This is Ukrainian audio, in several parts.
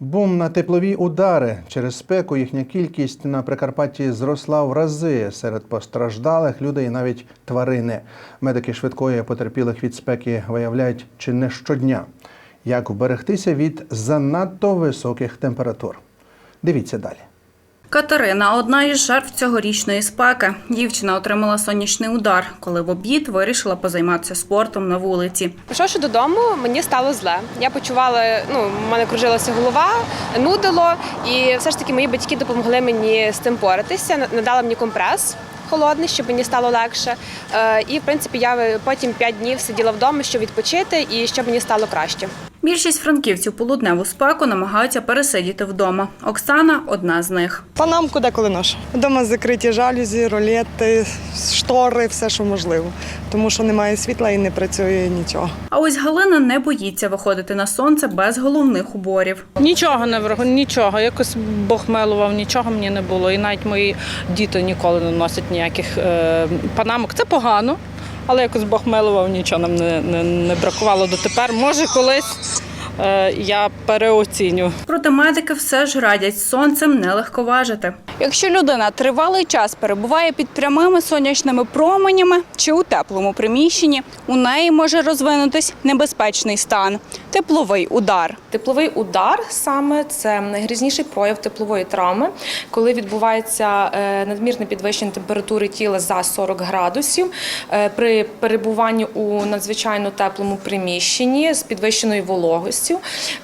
Бум на теплові удари. Через спеку їхня кількість на Прикарпатті зросла в рази. Серед постраждалих людей навіть тварини. Медики швидкої потерпілих від спеки виявляють чи не щодня. Як вберегтися від занадто високих температур? Дивіться далі. Катерина одна із жертв цьогорічної спеки. Дівчина отримала сонячний удар, коли в обід вирішила позайматися спортом на вулиці. Прийшовши додому, мені стало зле. Я почувала, ну, в мене кружилася голова, нудило, і все ж таки мої батьки допомогли мені з цим боратися, надали мені компрес. Холодний, щоб мені стало легше. Е, І в принципі я потім 5 днів сиділа вдома, щоб відпочити і щоб мені стало краще. Більшість франківців полудневу спеку намагаються пересидіти вдома. Оксана одна з них. Панамку деколи ношу. Вдома закриті жалюзі, ролети, штори, все, що можливо. Тому що немає світла і не працює нічого. А ось Галина не боїться виходити на сонце без головних уборів. Нічого не враг... нічого. Якось Бог милував, нічого мені не було. І навіть мої діти ніколи не носять ніяких е, панамок. Це погано, але якось Бог милував, нічого нам не, не, не бракувало дотепер. Може, колись я переоціню. Проте медики все ж радять сонцем не легковажити. Якщо людина тривалий час перебуває під прямими сонячними променями чи у теплому приміщенні, у неї може розвинутись небезпечний стан тепловий удар. Тепловий удар саме це найгрізніший прояв теплової травми, коли відбувається е, надмірне підвищення температури тіла за 40 градусів е, при перебуванні у надзвичайно теплому приміщенні з підвищеною вологостю.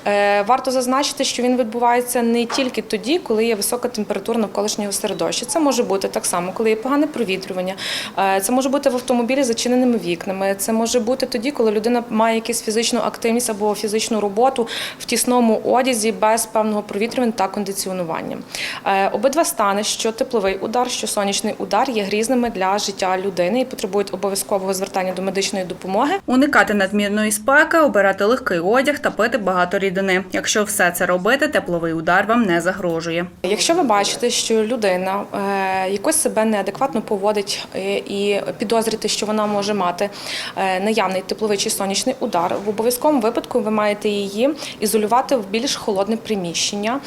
Е, Варто зазначити, що він відбувається не тільки тоді, коли є висока температура навколишнього середовища. Це може бути так само, коли є погане провітрювання. Е, Це може бути в автомобілі з зачиненими вікнами. Це може бути тоді, коли людина має якусь фізичну активність або фізичну роботу в тісному одязі без певного провітрювання та кондиціонування. Е, Обидва стани, що тепловий удар, що сонячний удар, є грізними для життя людини і потребують обов'язкового звертання до медичної допомоги. Уникати надмірної спеки, обирати легкий одяг та пити багато рідини. Якщо все це робити, тепловий удар вам не загрожує. Якщо ви бачите, що людина е, якось себе неадекватно поводить е, і підозрюєте, що вона може мати е, наявний тепловий чи сонячний удар, в обов'язковому випадку ви маєте її ізолювати в більш холодне приміщення,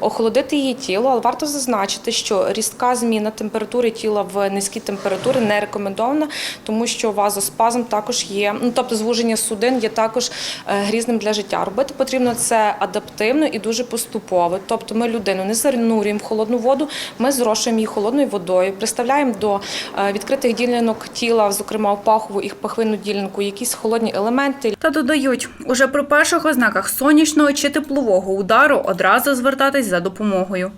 охолодити її тіло, але варто зазначити, що різка зміна температури тіла в низькі температури не рекомендована, тому що вазоспазм також є, ну тобто звуження судин є також е, грізним для життя. Робити потрібно це адаптивно і дуже поступово. Тобто ми людину не занурюємо в холодну воду, ми зрошуємо її холодною водою, приставляємо до е, відкритих ділянок тіла, зокрема в пахову і пахвинну ділянку, якісь холодні елементи. Та додають, уже при перших ознаках сонячного чи теплового удару одразу звертатись за допомогою.